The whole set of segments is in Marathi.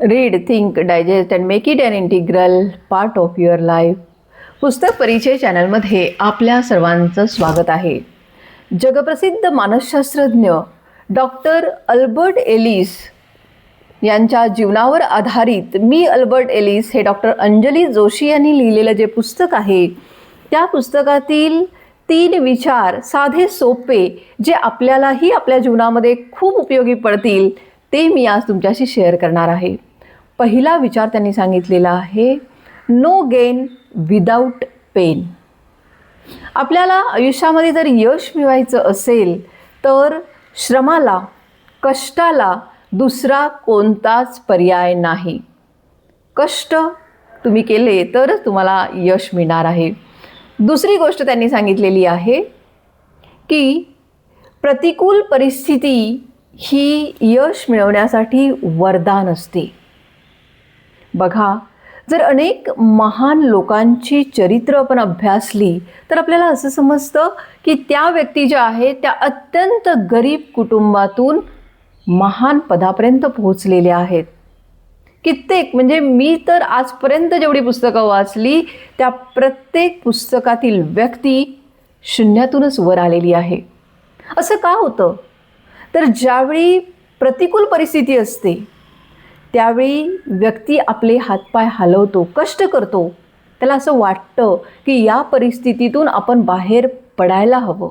Read think digest and make it an integral part of your life पुस्तक परिचय चॅनलमध्ये आपल्या सर्वांचं स्वागत आहे. जगप्रसिद्ध मानसशास्त्रज्ञ डॉक्टर अल्बर्ट एलिस यांच्या जीवनावर आधारित मी अल्बर्ट एलिस हे डॉक्टर अंजली जोशी यांनी लिहिलेलं जे पुस्तक आहे त्या पुस्तकातील तीन विचार साधे सोपे जे आपल्यालाही आपल्या जीवनामध्ये खूप उपयोगी पडतील ते मी आज तुमच्याशी शेअर करणार आहे. पहिला विचार त्यांनी सांगितलेला आहे नो गेन विदाऊट पेन आपल्याला आयुष्यामध्ये जर यश मिळवायचं असेल तर श्रमाला कष्टाला दुसरा कोणताच पर्याय नाही. कष्ट तुम्ही केले तरच तुम्हाला यश मिळणार आहे. दुसरी गोष्ट त्यांनी सांगितलेली आहे की प्रतिकूल परिस्थिती ही यश मिळवण्यासाठी वरदान असते. बघा जर अनेक महान लोकांची चरित्र आपण अभ्यासली तर आपल्याला असं समजतं की त्या व्यक्ती ज्या आहेत त्या अत्यंत गरीब कुटुंबातून महान पदापर्यंत पोहोचलेल्या आहेत. कित्येक म्हणजे मी तर आजपर्यंत जेवढी पुस्तकं वाचली त्या प्रत्येक पुस्तकातील व्यक्ती शून्यातूनच वर आलेली आहे. असं का होतं? तर ज्यावेळी प्रतिकूल परिस्थिती असते त्यावेळी व्यक्ती आपले हातपाय हलवतो कष्ट करतो. त्याला असं वाटतं की या परिस्थितीतून आपण बाहेर पडायला हवं.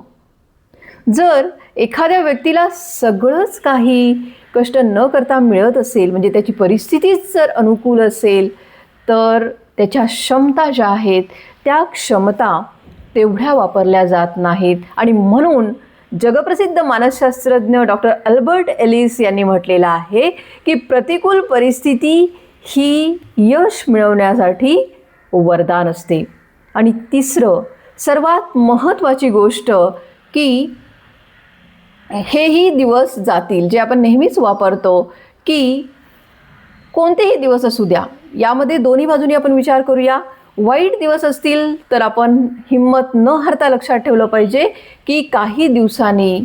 जर एखाद्या व्यक्तीला सगळंच काही कष्ट न करता मिळत असेल म्हणजे त्याची परिस्थितीच जर अनुकूल असेल तर त्याच्या क्षमता ज्या आहेत त्या क्षमता तेवढ्या वापरल्या जात नाहीत. आणि म्हणून जगप्रसिद्ध मानसशास्त्रज्ञ डॉक्टर अल्बर्ट एलिस यांनी म्हटलेलं आहे की प्रतिकूल परिस्थिती ही यश मिळवण्यासाठी वरदान असते. आणि तिसरं सर्वात महत्त्वाची गोष्ट की हेही दिवस जातील जे आपण नेहमीच वापरतो की कोणतेही दिवस असू द्या. यामध्ये दोन्ही बाजूनी आपण विचार करूया. वाईट दिवस असतील तर आपण हिंमत न हरता लक्षात ठेवलं पाहिजे की काही दिवसांनी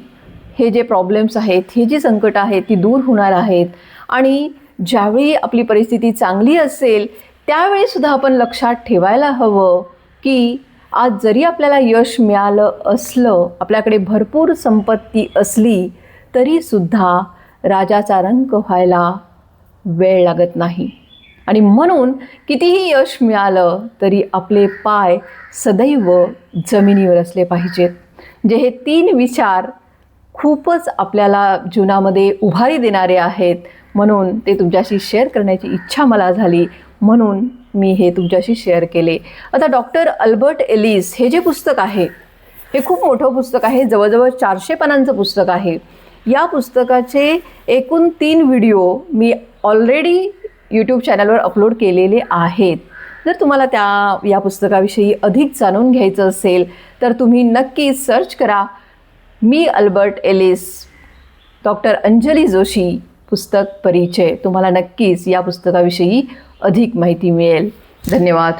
हे जे प्रॉब्लेम्स आहेत ही जी संकटं आहेत ती दूर होणार आहेत. आणि ज्यावेळी आपली परिस्थिती चांगली असेल त्यावेळीसुद्धा आपण लक्षात ठेवायला हवं की आज जरी आपल्याला यश मिळालं असलं आपल्याकडे भरपूर संपत्ती असली तरीसुद्धा राजाचा रंग व्हायला वेळ लागत नाही. आणि म्हणून कितीही यश मिळालं तरी आपले पाय सदैव जमिनीवर असले पाहिजेत. जे हे तीन विचार खूपच आपल्याला जीवनामध्ये उभारी देणारे आहेत. म्हणून ते तुमच्याशी शेअर करण्याची इच्छा मला झाली. म्हणून मी हे तुमच्याशी शेअर केले. आता डॉक्टर अल्बर्ट एलिस हे जे पुस्तक आहे हे खूप मोठं पुस्तक आहे. जवळजवळ चारशे पानांचं पुस्तक आहे. या पुस्तकाचे एकूण तीन व्हिडिओ मी ऑलरेडी यूट्यूब चॅनलवर अपलोड केलेले आहेत. जर तुम्हाला त्या या पुस्तकाविषयी अधिक जाणून घ्यायचं असेल तर तुम्ही नक्की सर्च करा. मी Albert Ellis doctor Anjali Joshi पुस्तक परिचय. तुम्हाला नक्कीच या पुस्तकाविषयी अधिक माहिती मिळेल. धन्यवाद.